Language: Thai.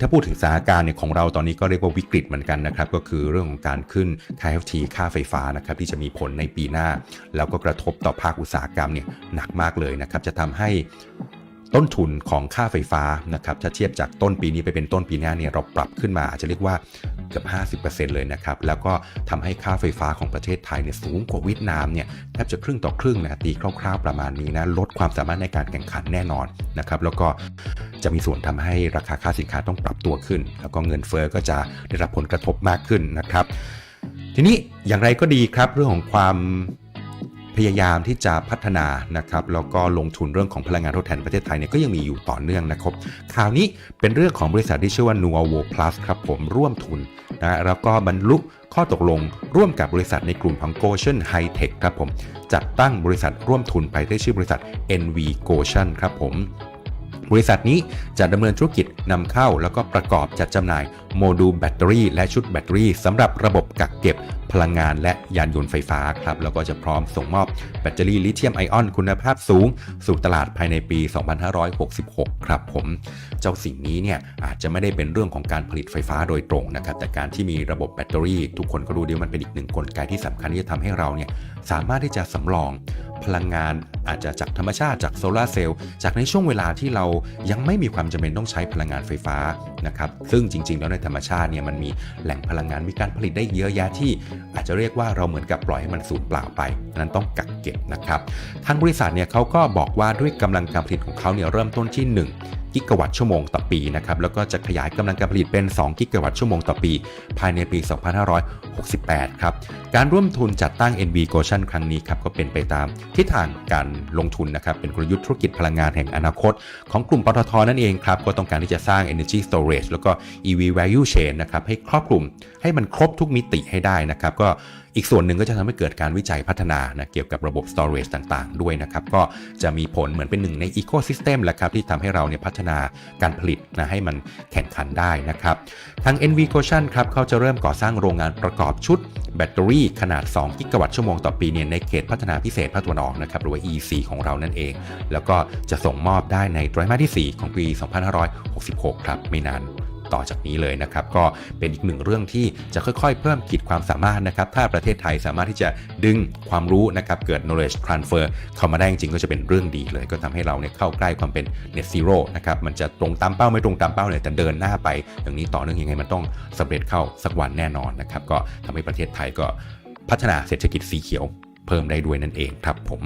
ถ้าพูดถึงสถานการณ์เนี่ยของเราตอนนี้ก็เรียกว่าวิกฤตเหมือนกันนะครับก็คือเรื่องของการขึ้นค่า FT ค่าไฟฟ้านะครับที่จะมีผลในปีหน้า แล้วก็กระทบต่อภาคอุตสาหกรรมเนี่ยหนักมากเลยนะครับจะทำให้ต้นทุนของค่าไฟฟ้านะครับถ้าเทียบจากต้นปีนี้ไปเป็นต้นปีหน้าเนี่ยเราปรับขึ้นมาอาจจะเรียกว่าเกือบ 50%เลยนะครับแล้วก็ทำให้ค่าไฟฟ้าของประเทศไทยเนี่ยสูงกว่าเวียดนามเนี่ยแทบจะครึ่งต่อครึ่งนะตีคร่าวๆประมาณนี้นะลดความสามารถในการแข่งขันแน่นอนนะครับแล้วก็ จะมีส่วนทำให้ราคาค่าสินค้าต้องปรับตัวขึ้น แล้วก็เงินเฟอ้อก็จะได้รับผลกระทบมากขึ้นนะครับ ทีนี้อย่างไรก็ดีครับเรื่องของความพยายามที่จะพัฒนานะครับแล้วก็ลงทุนเรื่องของพลังงานทดแทนประเทศไทยเนี่ยก็ยังมีอยู่ต่อเนื่องนะครับข่าวนี้เป็นเรื่องของบริษัทที่ชื่อว่า Nuovo Plus ครับผมร่วมทุนนะแล้วก็บรรลุข้อตกลงร่วมกับบริษัทในกลุ่มของ Goshen High Tech ครับผมจัดตั้งบริษัทร่วมทุนไปที่ชื่อบริษัท NV Goshen ครับผม บริษัทนี้จะดำเนินธุรกิจนำเข้าแล้วก็ประกอบจัดจำหน่ายโมดูลแบตเตอรี่และชุดแบตเตอรี่สำหรับระบบกักเก็บพลังงานและยานยนต์ไฟฟ้าครับแล้วก็จะพร้อมส่งมอบแบตเตอรี่ลิเธียมไอออนคุณภาพสูง สู่ตลาดภายในปี 2566 ครับผม เจ้าสิ่งนี้เนี่ยอาจจะไม่ได้เป็นเรื่องของการผลิตไฟฟ้าโดยตรงนะครับแต่การที่มีระบบแบตเตอรี่ ทุกคนก็รู้ดีว่ามันเป็นอีกหนึ่งกลไกที่สำคัญที่จะทำให้เราเนี่ยสามารถที่จะสำรองพลังงานอาจจะจากธรรมชาติจากโซลาร์เซลล์จากในช่วงเวลาที่เรายังไม่มีความจำเป็นต้องใช้พลังงานไฟฟ้านะครับซึ่งจริง ๆ แล้วในธรรมชาติเนี่ยมันมีแหล่งพลังงานมีการผลิตได้เยอะแยะที่ อาจจะเรียกว่าเราเหมือนกับปล่อยให้มันสูญเปล่าไปนั้นต้องกักเก็บนะครับทางบริษัทเนี่ยเขาก็บอกว่าด้วยกำลังการผลิตของเขาเนี่ยเริ่มต้นที่ 1 กิกะวัตต์ชั่วโมงต่อปีนะครับแล้วก็จะขยายกำลังการผลิตเป็น 2 กิกะวัตต์ชั่วโมงต่อปี ภายในปี 2568 ครับ การร่วมทุนจัดตั้ง NV Goshen ครั้งนี้ครับก็เป็นไปตามทิศทางการลงทุนนะครับเป็นกลยุทธ์ธุรกิจพลังงานแห่งอนาคต ของกลุ่มปตทนั่นเองครับก็ต้องการที่จะสร้าง Energy Storage แล้วก็ EV Value Chain นะครับให้ครอบคลุมให้มันครบทุกมิติให้ได้นะครับก็ อีกส่วนหนึ่งก็จะทำให้เกิดการวิจัยพัฒนานะเกี่ยวกับระบบ storage ต่างๆ ด้วยนะครับ ก็จะมีผลเหมือนเป็นหนึ่งใน ecosystem แหละครับที่ทำให้เราเนี่ยพัฒนาการผลิตนะให้มันแข่งขันได้นะครับทาง NV Goshen ครับเขาจะเริ่มก่อสร้างโรงงานประกอบชุดแบตเตอรี่ขนาด 2 กิกะวัตต์ชั่วโมงต่อปีเนี่ยในเขตพัฒนาพิเศษภาคตะวันออกนะครับหรือว่า EC ของเรานั่นเอง แล้วก็จะส่งมอบได้ในไตรมาสที่ 4 ของปี 2566 ครับ ไม่นาน ต่อจากนี้เลยนะครับ ก็เป็นอีกหนึ่งเรื่องที่จะค่อยๆ เพิ่มขีดความสามารถนะครับ ถ้าประเทศไทยสามารถที่จะดึงความรู้นะครับเกิด knowledge transfer เข้ามาได้จริงก็จะเป็นเรื่องดีเลย ก็ทำให้เราเนี่ยเข้าใกล้ความเป็น net zero นะครับมันจะตรงตามเป้าไม่ตรงตามเป้าเนี่ยแต่เดินหน้าไป อย่างนี้ต่อเนื่องยังไงมันต้องสำเร็จเข้าสักวันแน่นอนนะครับก็ทำให้ประเทศไทยก็พัฒนาเศรษฐกิจสีเขียวเพิ่มได้ด้วยนั่นเองครับผม